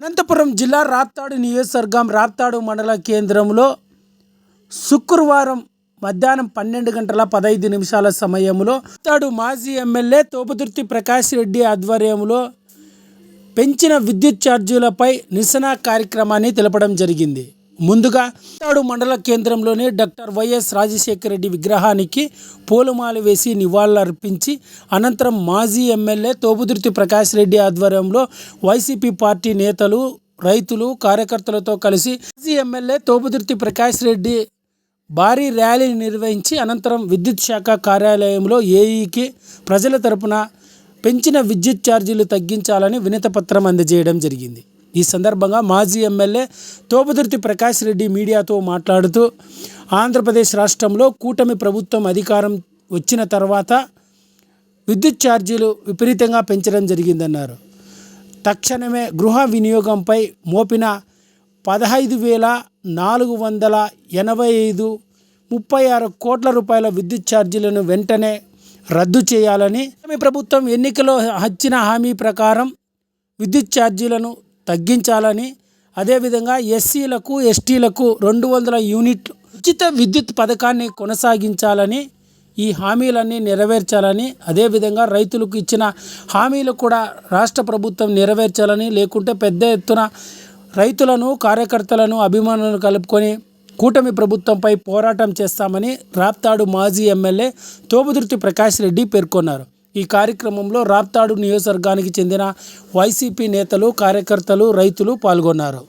అనంతపురం జిల్లా రాప్తాడు నియోజకవర్గం రాప్తాడు మండల కేంద్రంలో శుక్రవారం మధ్యాహ్నం పన్నెండు గంటల పదహైదు నిమిషాల సమయంలో రాప్తాడు మాజీ ఎమ్మెల్యే తోపుదుర్తి ప్రకాష్ రెడ్డి ఆధ్వర్యంలో పెంచిన విద్యుత్ ఛార్జీలపై నిరసన కార్యక్రమాన్ని తెలపడం జరిగింది. ముందుగా తాడు మండల కేంద్రంలోని డాక్టర్ వైఎస్ రాజశేఖర రెడ్డి విగ్రహానికి పూలమాల వేసి నివాళులర్పించి అనంతరం మాజీ ఎమ్మెల్యే తోపుదుర్తి ప్రకాష్ రెడ్డి ఆధ్వర్యంలో వైసీపీ పార్టీ నేతలు రైతులు కార్యకర్తలతో కలిసి మాజీ ఎమ్మెల్యే తోపుదుర్తి ప్రకాష్ రెడ్డి భారీ ర్యాలీ నిర్వహించి అనంతరం విద్యుత్ శాఖ కార్యాలయంలో ఏఈకి ప్రజల తరపున పెంచిన విద్యుత్ ఛార్జీలు తగ్గించాలని వినతపత్రం అందజేయడం జరిగింది. ఈ సందర్భంగా మాజీ ఎమ్మెల్యే తోపుదుర్తి ప్రకాష్ రెడ్డి మీడియాతో మాట్లాడుతూ ఆంధ్రప్రదేశ్ రాష్ట్రంలో కూటమి ప్రభుత్వం అధికారం వచ్చిన తర్వాత విద్యుత్ ఛార్జీలు విపరీతంగా పెంచడం జరిగిందన్నారు. తక్షణమే గృహ వినియోగంపై మోపిన పదహైదు వేల నాలుగు వందల ఎనభై ఐదు ముప్పై ఆరు కోట్ల రూపాయల విద్యుత్ ఛార్జీలను వెంటనే రద్దు చేయాలని ప్రభుత్వం ఎన్నికలో హచ్చిన హామీ ప్రకారం విద్యుత్ ఛార్జీలను తగ్గించాలని. అదేవిధంగా ఎస్సీలకు ఎస్టీలకు రెండు వందల యూనిట్లు ఉచిత విద్యుత్ పథకాన్ని కొనసాగించాలని ఈ హామీలన్నీ నెరవేర్చాలని అదేవిధంగా రైతులకు ఇచ్చిన హామీలు కూడా రాష్ట్ర ప్రభుత్వం నెరవేర్చాలని లేకుంటే పెద్ద ఎత్తున రైతులను కార్యకర్తలను అభిమానులను కలుపుకొని కూటమి ప్రభుత్వంపై పోరాటం చేస్తామని రాప్తాడు మాజీ ఎమ్మెల్యే తోపుదుర్తి ప్రకాష్ రెడ్డి పేర్కొన్నారు. ఈ కార్యక్రమంలో రాప్తాడు నియోజకవర్గానికి చెందిన వైసీపీ నేతలు కార్యకర్తలు రైతులు పాల్గొన్నారు.